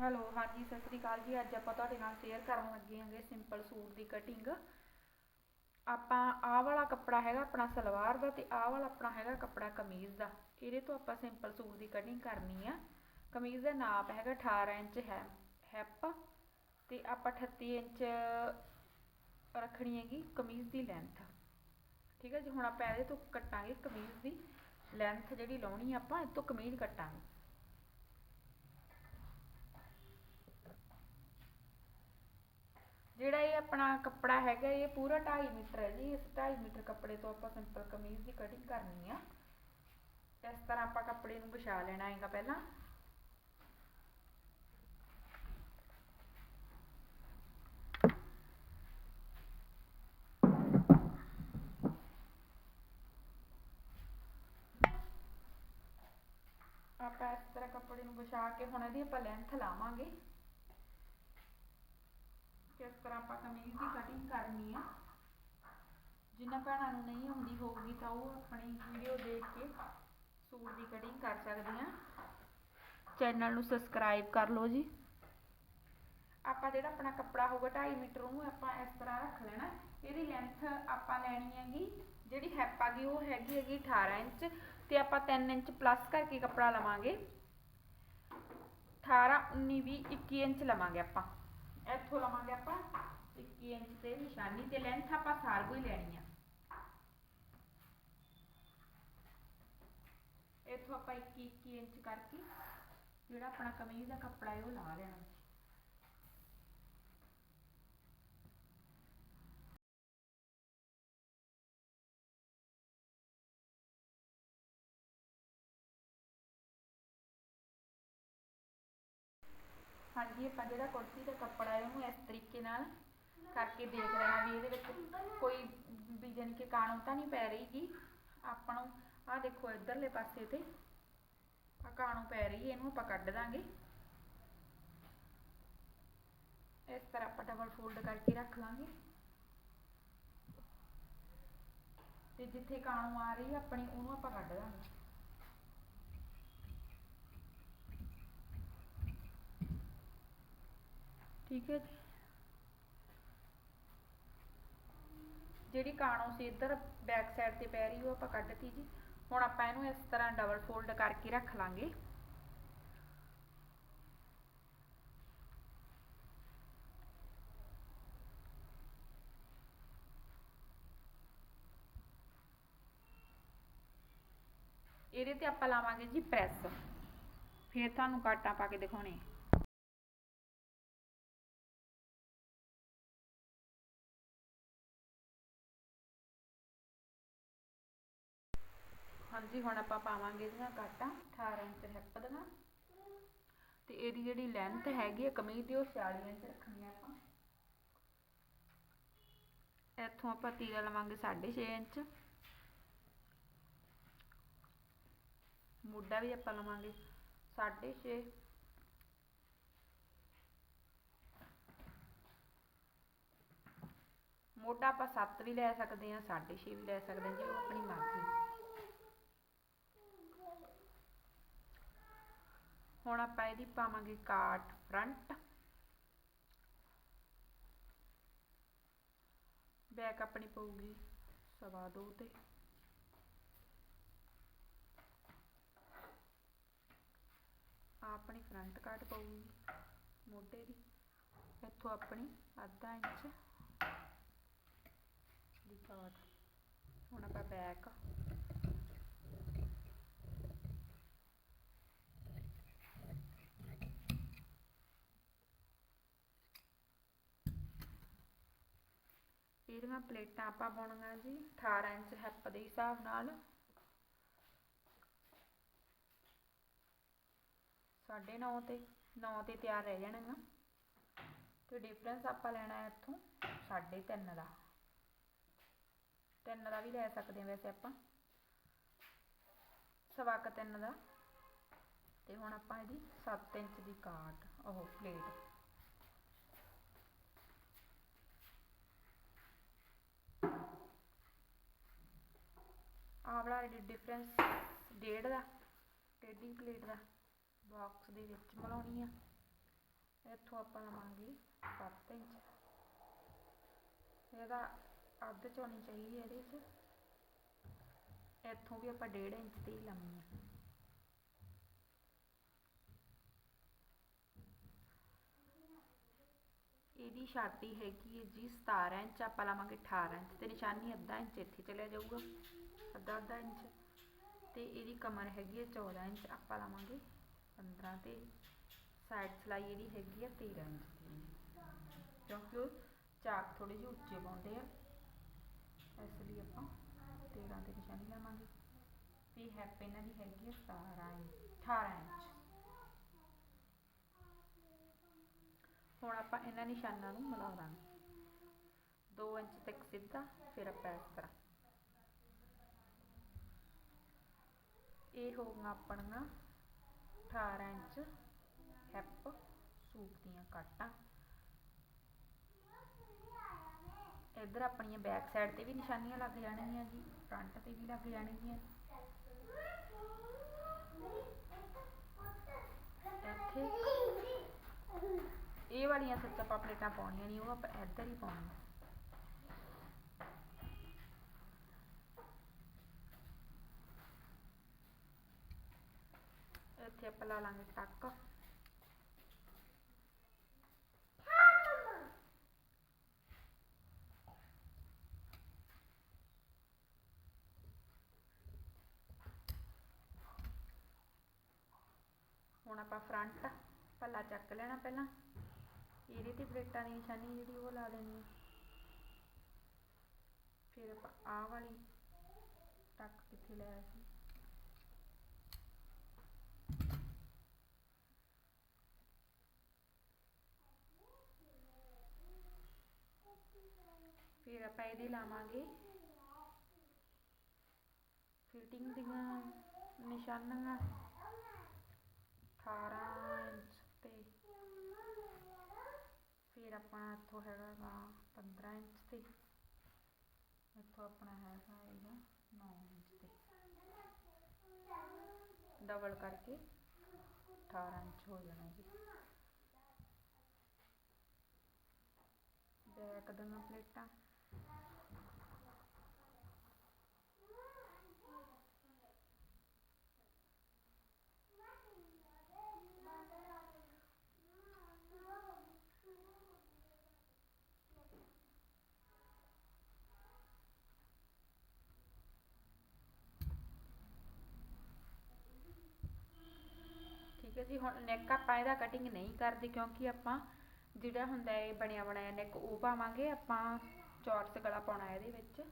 Hello, ਹਾਂਜੀ, ਸਤਿ ਸ੍ਰੀ ਅਕਾਲ ਜੀ। ਅੱਜ ਆਪਾਂ ਤੁਹਾਡੇ ਨਾਲ ਸ਼ੇਅਰ ਕਰਨ ਲੱਗੇ ਹਾਂਗੇ ਸਿੰਪਲ ਸੂਟ ਦੀ ਕਟਿੰਗ ਆਪਾਂ ਆਹ ਵਾਲਾ ਕੱਪੜਾ ਹੈਗਾ ਆਪਣਾ ਸਲਵਾਰ ਦਾ ਤੇ ਆਹ ਵਾਲਾ ਆਪਣਾ ਹੈਗਾ ਕੱਪੜਾ ਕਮੀਜ਼ ਦਾ। ਇਹਦੇ ਤੋਂ ਆਪਾਂ ਸਿੰਪਲ ਸੂਟ ਦੀ ਕਟਿੰਗ ਕਰਨੀ ਆ। ਕਮੀਜ਼ ਦਾ ਨਾਪ ਹੈਗਾ 18 ਇੰਚ ਹੈ ਹੈਪ ਤੇ ਆਪਾਂ 38 ਇੰਚ ਰੱਖਣੀ ਹੈਗੀ ਕਮੀਜ਼ ਦੀ ਲੈਂਥ ਠੀਕ ਹੈ ਜੀ, ਹੁਣ ਆਪਾਂ ਇਹਦੇ ਤੋਂ ਕੱਟਾਂਗੇ ਕਮੀਜ਼ ਦੀ ਲੈਂਥ ਜਿਹੜੀ ਲਾਉਣੀ ਆਪਾਂ ਇਹ ਤੋਂ ਕਮੀਜ਼ ਕੱਟਾਂਗੇ। ਜਿਹੜਾ ਇਹ ਆਪਣਾ ਕੱਪੜਾ ਹੈਗਾ, ਇਹ ਪੂਰਾ 2.5 ਮੀਟਰ ਹੈ ਜੀ। ਇਸ 2.5 ਮੀਟਰ ਕੱਪੜੇ ਤੋਂ ਆਪਾਂ ਸਿੰਪਲ ਕਮੀਜ਼ ਦੀ ਕਟਿੰਗ ਕਰਨੀ ਆ। ਇਸ ਤਰ੍ਹਾਂ ਆਪਾਂ ਕੱਪੜੇ ਨੂੰ ਵਿਛਾ ਲੈਣਾ ਹੈਗਾ ਪਹਿਲਾਂ। ਆਪਾਂ ਇਸ ਤਰ੍ਹਾਂ ਕੱਪੜੇ ਨੂੰ ਵਿਛਾ ਕੇ ਹੁਣ ਇਹਦੀ ਆਪਾਂ ਲੈਂਥ ਲਾਵਾਂਗੇ। ਕਿਸ ਤਰ੍ਹਾਂ ਆਪਾਂ ਕਮੀਜ਼ ਦੀ ਕਟਿੰਗ ਕਰਨੀ ਆ ਜਿਨ੍ਹਾਂ ਭੈਣਾਂ ਨੂੰ ਨਹੀਂ ਆਉਂਦੀ ਹੋਊਗੀ ਤਾਂ ਉਹ ਆਪਣੀ ਵੀਡੀਓ ਦੇਖ ਕੇ ਸੂਟ ਦੀ ਕਟਿੰਗ ਕਰ ਸਕਦੀਆਂ। ਚੈਨਲ ਨੂੰ ਸਬਸਕ੍ਰਾਈਬ ਕਰ ਲਓ ਜੀ। ਆਪਾਂ ਜਿਹੜਾ ਆਪਣਾ ਕੱਪੜਾ ਹੋਊਗਾ 2.5 ਮੀਟਰ ਉਹਨੂੰ ਆਪਾਂ ਇਸ ਤਰ੍ਹਾਂ ਰੱਖ ਲੈਣਾ। ਇਹਦੀ ਲੈਂਥ ਆਪਾਂ ਲੈਣੀ ਹੈਗੀ, ਜਿਹੜੀ ਹੈਪ ਆ ਗਈ ਉਹ ਹੈਗੀ ਹੈਗੀ 18 ਇੰਚ ਤੇ ਆਪਾਂ 3 ਇੰਚ ਪਲੱਸ ਕਰਕੇ ਕੱਪੜਾ ਲਵਾਂਗੇ। 18 19 20 21 ਇੰਚ ਲਵਾਂਗੇ ਆਪਾਂ। ਇੱਥੋਂ ਲਵਾਂਗੇ ਆਪਾਂ 21 ਇੰਚ ਤੇ ਨਿਸ਼ਾਨੀ ਤੇ ਲੈਂਥ ਆਪਾਂ ਸਾਰ ਕੋਈ ਲੈਣੀ ਆ। ਇੱਥੋਂ ਆਪਾਂ 21 21 ਇੰਚ ਕਰਕੇ ਜਿਹੜਾ ਆਪਣਾ ਕਮੀਜ਼ ਦਾ ਕੱਪੜਾ ਹੈ ਉਹ ਲਾ ਲੈਣਾ। ਹਾਂਜੀ, ਆਪਾਂ ਜਿਹੜਾ ਕੁੜਤੀ ਦਾ ਕੱਪੜਾ ਹੈ, ਉਹਨੂੰ ਇਸ ਤਰੀਕੇ ਨਾਲ ਕਰਕੇ ਦੇਖ ਲੈਣਾ ਵੀ ਇਹਦੇ ਵਿੱਚ ਕੋਈ ਵੀ ਜਾਣੀ ਕਿ ਕਾਣੋ ਤਾਂ ਨਹੀਂ ਪੈ ਰਹੀਗੀ ਆਪਾਂ ਨੂੰ ਆਹ ਦੇਖੋ, ਇਧਰਲੇ ਪਾਸੇ ਤੇ ਆ ਕਾਣੋ ਪੈ ਰਹੀ ਹੈ, ਇਹਨੂੰ ਆਪਾਂ ਕੱਢ ਦਾਂਗੇ। ਇਸ ਤਰ੍ਹਾਂ ਆਪਾਂ ਡਬਲ ਫੋਲਡ ਕਰਕੇ ਰੱਖ ਲਾਂਗੇ। ਤੇ ਜਿੱਥੇ ਕਾਣੋ ਆ ਰਹੀ ਹੈ, ਆਪਣੀ, ਉਹਨੂੰ ਆਪਾਂ ਕੱਢ ਦਾਂਗੇ। ਠੀਕ ਹੈ ਜੀ। ਜਿਹੜੀ ਕਾਣੋ ਸੀ ਇੱਧਰ ਬੈਕ ਸਾਈਡ ਤੇ ਪੈ ਰਹੀ, ਉਹ ਆਪਾਂ ਕੱਢਤੀ ਜੀ। ਹੁਣ ਆਪਾਂ ਇਹਨੂੰ ਇਸ ਤਰ੍ਹਾਂ ਡਬਲ ਫੋਲਡ ਕਰਕੇ ਰੱਖ ਲਾਂਗੇ। ਇਹਦੇ ਤੇ ਆਪਾਂ ਲਾਵਾਂਗੇ ਜੀ ਪ੍ਰੈਸ ਫਿਰ ਤੁਹਾਨੂੰ ਕਾਟਾਂ ਪਾ ਕੇ ਦਿਖਾਉਣੇ ਹਾਂਜੀ, ਹੁਣ ਆਪਾਂ ਪਾਵਾਂਗੇ ਇਹਦੀਆਂ ਕਾਟਾਂ 18 ਇੰਚ ਹਿੱਪ ਦੀਆਂ ਤੇ ਇਹਦੀ ਜਿਹੜੀ ਲੈਂਥ ਹੈਗੀ ਹੈ ਕਮੀਜ਼ ਦੀ, ਉਹ 46 ਇੰਚ ਰੱਖਣੀ ਆ ਆਪਾਂ। ਇੱਥੋਂ ਆਪਾਂ ਤੀਰਾ ਲਵਾਂਗੇ 6.5 ਇੰਚ। ਮੋਢਾ ਵੀ ਆਪਾਂ ਲਵਾਂਗੇ 6.5 ਮੋਢਾ ਆਪਾਂ 7 ਵੀ ਲੈ ਸਕਦੇ ਹਾਂ 6.5 ਵੀ ਲੈ ਸਕਦੇ ਹਾਂ ਜੀ ਉਹ ਆਪਣੀ ਮਰਜ਼ੀ। ਹੁਣ ਆਪਾਂ ਇਹਦੀ ਪਾਵਾਂਗੇ ਕਾਟ ਫਰੰਟ। ਬੈਕ ਆਪਣੀ ਪਊਗੀ ਸਵਾ ਦੋ ਤੇ। ਆਪਣੀ ਫਰੰਟ ਕਾਟ ਪਊਗੀ ਮੋਢੇ ਦੀ। ਇੱਥੋਂ ਆਪਣੀ ਅੱਧਾ ਇੰਚ ਦੀ ਕਾਟ। ਹੁਣ ਆਪਾਂ ਬੈਕ ਇਹਦੀਆਂ ਪਲੇਟਾਂ ਆਪਾਂ ਪਾਉਣੀਆਂ ਜੀ? 18 ਇੰਚ ਹੈਪ ਦੇ ਹਿਸਾਬ ਨਾਲ। ਸਾਢੇ ਨੌ ਤੇ 9 ਤੇ ਤਿਆਰ ਰਹਿ ਜਾਣਗੀਆਂ। ਤੇ ਡਿਫਰੈਂਸ ਆਪਾਂ ਲੈਣਾ ਹੈ ਇੱਥੋਂ ਸਾਢੇ ਤਿੰਨ ਦਾ। ਤਿੰਨ ਦਾ ਵੀ ਲੈ ਸਕਦੇ ਹਾਂ ਵੈਸੇ ਆਪਾਂ। ਸਵਾ ਕੁ ਤਿੰਨ ਦਾ। ਤੇ ਹੁਣ ਆਪਾਂ ਇਹਦੀ 7 ਇੰਚ ਦੀ ਕਾਟ, ਉਹ ਪਲੇਟ ਆਹ ਵਾਲਾ ਡਿਫਰੈਂਸ ਡੇਢ ਦਾ ਟੇਢੀ ਪਲੇਟ ਦਾ ਬਾਕਸ ਦੇ ਵਿੱਚ ਮਿਲਾਉਣੀ ਆ। ਇੱਥੋਂ ਆਪਾਂ ਲਵਾਂਗੇ 7 ਇੰਚ। ਇਹਦਾ ਅੱਧ ਚੋਣੀ ਚਾਹੀਦੀ ਹੈ ਇਹਦੇ 'ਚ। ਇੱਥੋਂ ਵੀ ਆਪਾਂ 1.5 ਇੰਚ ਤੇ ਹੀ ਲਾਉਣੀ ਹੈ ਇਹਦੀ ਛਾਤੀ ਹੈਗੀ ਹੈ ਜੀ 17 ਇੰਚ, ਆਪਾਂ ਲਾਵਾਂਗੇ 18 ਇੰਚ ਤੇ ਨਿਸ਼ਾਨੀ ਅੱਧਾ ਇੰਚ ਇੱਥੇ ਚਲਿਆ ਜਾਊਗਾ। ਅੱਧਾ ਅੱਧਾ ਇੰਚ ਤੇ ਇਹਦੀ ਕਮਰ ਹੈਗੀ ਹੈ 14 ਇੰਚ, ਆਪਾਂ ਲਾਵਾਂਗੇ 15 ਤੇ ਸਾਈਡ ਸਲਾਈ ਇਹਦੀ ਹੈਗੀ ਹੈ 13 ਇੰਚ ਦੀ। ਕਿਉਂਕਿ ਉਹ ਚਾਕ ਥੋੜੇ ਜਿਹੇ ਉੱਚੇ ਪਾਉਂਦੇ ਆ, ਇਸ ਲਈ ਆਪਾਂ 13 ਤੇ ਨਿਸ਼ਾਨੀ ਲਾਵਾਂਗੇ। ਤੇ ਹੈਪ ਇਹਨਾਂ ਦੀ ਹੈਗੀ ਹੈ 17 ਇੰਚ 18 ਇੰਚ। ਹੁਣ ਆਪਾਂ ਇਹਨਾਂ ਨਿਸ਼ਾਨਾਂ ਨੂੰ ਮਿਲਾ ਦਾਂਗੇ। 2 ਇੰਚ ਤੱਕ ਸਿੱਧਾ, ਫਿਰ ਆਪਾਂ ਇਸ ਤਰ੍ਹਾਂ। ਇਹ ਹੋਊਗਾ ਆਪਣੀਆਂ 18 ਇੰਚ ਹੈਪ ਸੂਟ ਦੀਆਂ ਕਾਟਾਂ। ਇੱਧਰ ਆਪਣੀਆਂ ਬੈਕ ਸਾਈਡ ਤੇ ਵੀ ਨਿਸ਼ਾਨੀਆਂ ਲੱਗ ਜਾਣਗੀਆਂ ਜੀ ਫਰੰਟ ਤੇ ਵੀ ਲੱਗ ਜਾਣਗੀਆਂ। ਇੱਥੇ ਇਹ ਵਾਲੀਆਂ ਸੱਚ ਆਪਾਂ ਪਲੇਟਾਂ ਪਾਉਣੀਆਂ ਨਹੀਂ, ਉਹ ਆਪਾਂ ਇੱਧਰ ਹੀ ਪਾਉਣੀਆਂ। ਇੱਥੇ ਲਾ ਲਾਂਗੇ ਟੱਕ। ਹੁਣ ਆਪਾਂ ਫਰੰਟ ਪੱਲਾ ਚੱਕ ਲੈਣਾ ਪਹਿਲਾਂ। ਇਹਦੇ ਤੇ ਪਲੇਟਾਂ ਦੀ ਨਿਸ਼ਾਨੀ ਜਿਹੜੀ ਉਹ ਲਾ ਦੇਣੀ ਹੈ। ਫਿਰ ਆਪਾਂ ਆਹ ਵਾਲੀ ਟੱਕ ਕਿੱਥੇ ਲਿਆ ਸੀ? ਫਿਰ ਆਪਾਂ ਲਾਵਾਂਗੇ। ਫਿਟਿੰਗ ਦੀਆਂ ਨਿਸ਼ਾਨੀਆਂ 18 ਇੰਚ ਤੇ ਫਿਰ ਆਪਣਾ ਇੱਥੋਂ ਹੈਗਾ ਗਾ 15 ਇੰਚ ਤੇ। ਇੱਥੋਂ ਆਪਣਾ ਹੈਗਾ ਇਹਦਾ 9 ਇੰਚ ਤੇ। ਡਬਲ ਕਰਕੇ 18 ਇੰਚ ਹੋ ਜਾਣਾ ਜੀ। ਬੈਕ ਦੀਆਂ ਪਲੇਟਾਂ ਠੀਕ ਹੈ ਜੀ, ਹੁਣ ਨੈਕ ਆਪਾਂ ਇਹਦਾ ਕਟਿੰਗ ਨਹੀਂ ਕਰਦੇ ਕਿਉਂਕਿ ਆਪਾਂ ਜਿਹੜਾ ਹੁੰਦਾ ਹੈ ਬਣਿਆ ਬਣਾਇਆ ਨੈਕ ਉਹ ਪਾਵਾਂਗੇ, ਆਪਾਂ ਚੌਰਸ ਗਲਾ ਪਾਉਣਾ ਇਹਦੇ ਵਿੱਚ।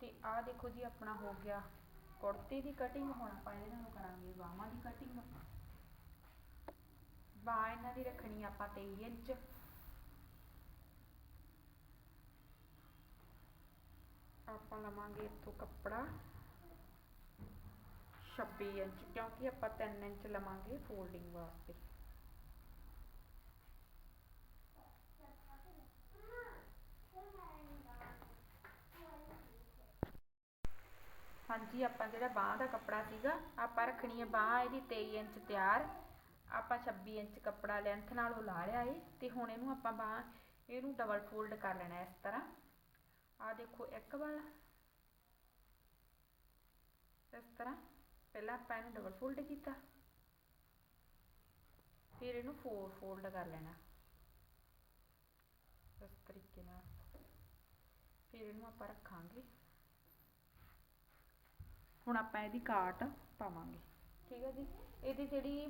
ਤੇ ਆਹ ਦੇਖੋ ਜੀ, ਆਪਣਾ ਹੋ ਗਿਆ। ਕੁੜਤੇ ਦੀ ਕਟਿੰਗ ਹੁਣ ਆਪਾਂ ਇਹਨਾਂ ਨੂੰ ਕਰਾਂਗੇ, ਬਾਹਾਂ ਦੀ ਕਟਿੰਗ ਬਾਹ ਇਹਨਾਂ ਦੀ ਰੱਖਣੀ ਆਪਾਂ 23 ਇੰਚ। ਆਪਾਂ ਲਵਾਂਗੇ ਇੱਥੋਂ ਕੱਪੜਾ 26 ਇੰਚ, ਕਿਉਂਕਿ ਆਪਾਂ 3 ਇੰਚ ਲਵਾਂਗੇ ਫੋਲਡਿੰਗ ਵਾਸਤੇ। ਹਾਂਜੀ, ਆਪਾਂ ਜਿਹੜਾ ਬਾਹ ਦਾ ਕੱਪੜਾ ਸੀਗਾ, ਆਪਾਂ ਰੱਖਣੀ ਹੈ ਬਾਹ ਇਹਦੀ 23 ਇੰਚ ਤਿਆਰ। ਆਪਾਂ 26 ਇੰਚ ਕੱਪੜਾ ਲੈਂਥ ਨਾਲ ਉਹ ਲਾ ਲਿਆ ਏ ਤੇ ਹੁਣ ਇਹਨੂੰ ਆਪਾਂ ਬਾਹ, ਇਹਨੂੰ ਡਬਲ ਫੋਲਡ ਕਰ ਲੈਣਾ ਇਸ ਤਰ੍ਹਾਂ। ਆ ਦੇਖੋ, ਇੱਕ ਵਾਰ ਇਸ ਤਰ੍ਹਾਂ। ਪਹਿਲਾਂ ਆਪਾਂ ਇਹਨੂੰ ਡਬਲ ਫੋਲਡ ਕੀਤਾ। ਫਿਰ ਇਹਨੂੰ ਫੋਰ ਫੋਲਡ ਕਰ ਲੈਣਾ। ਇਸ ਤਰੀਕੇ ਨਾਲ। ਫਿਰ ਇਹਨੂੰ ਆਪਾਂ ਰੱਖਾਂਗੇ। ਹੁਣ ਆਪਾਂ ਇਹਦੀ ਕਾਟ ਪਾਵਾਂਗੇ। ਠੀਕ ਹੈ ਜੀ? ਇਹਦੀ ਜਿਹੜੀ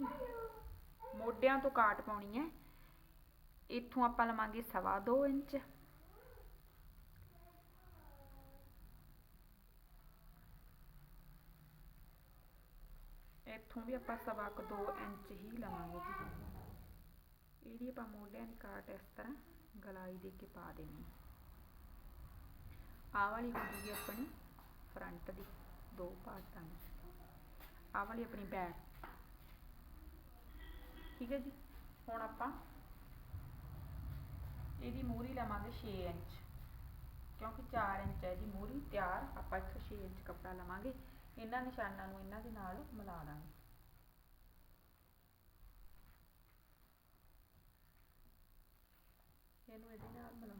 ਮੋਢਿਆਂ ਤੋਂ ਕਾਟ ਪਾਉਣੀ ਹੈ, ਇੱਥੋਂ ਆਪਾਂ ਲਵਾਂਗੇ ਸਵਾ ਦੋ ਇੰਚ। ਇੱਥੋਂ ਵੀ ਆਪਾਂ ਸਵਾ ਕੁ ਦੋ ਇੰਚ ਹੀ ਲਵਾਂਗੇ ਜੀ। ਇਹਦੀ ਆਪਾਂ ਮੋਢਿਆਂ ਦੀ ਕਾਟ ਇਸ ਤਰ੍ਹਾਂ ਗਲਾਈ ਦੇ ਕੇ ਪਾ ਦੇਣੀ। ਆਹ ਵਾਲੀ ਹੋ ਜੂਗੀ ਆਪਣੀ ਫਰੰਟ ਦੀ। ਦੋ ਪਾਰਟਾਂ ਵਿੱਚ ਆਹ ਵਾਲੀ ਆਪਣੀ ਬੈਕ ਠੀਕ ਹੈ ਜੀ? ਹੁਣ ਆਪਾਂ ਇਹਦੀ ਮੂਰੀ ਲਵਾਂਗੇ 6 ਇੰਚ। ਕਿਉਂਕਿ 4 ਇੰਚ ਹੈ ਜੀ ਮੂਰੀ ਤਿਆਰ ਆਪਾਂ ਇੱਥੋਂ 6 ਇੰਚ ਕੱਪੜਾ ਲਵਾਂਗੇ। ਇਹਨਾਂ ਨਿਸ਼ਾਨਾਂ ਨੂੰ ਇਹਨਾਂ ਦੇ ਨਾਲ ਮਿਲਾ ਦਾਂਗੇ। ਇਹਨੂੰ ਇਹਦੇ ਨਾਲ ਮਿਲਾ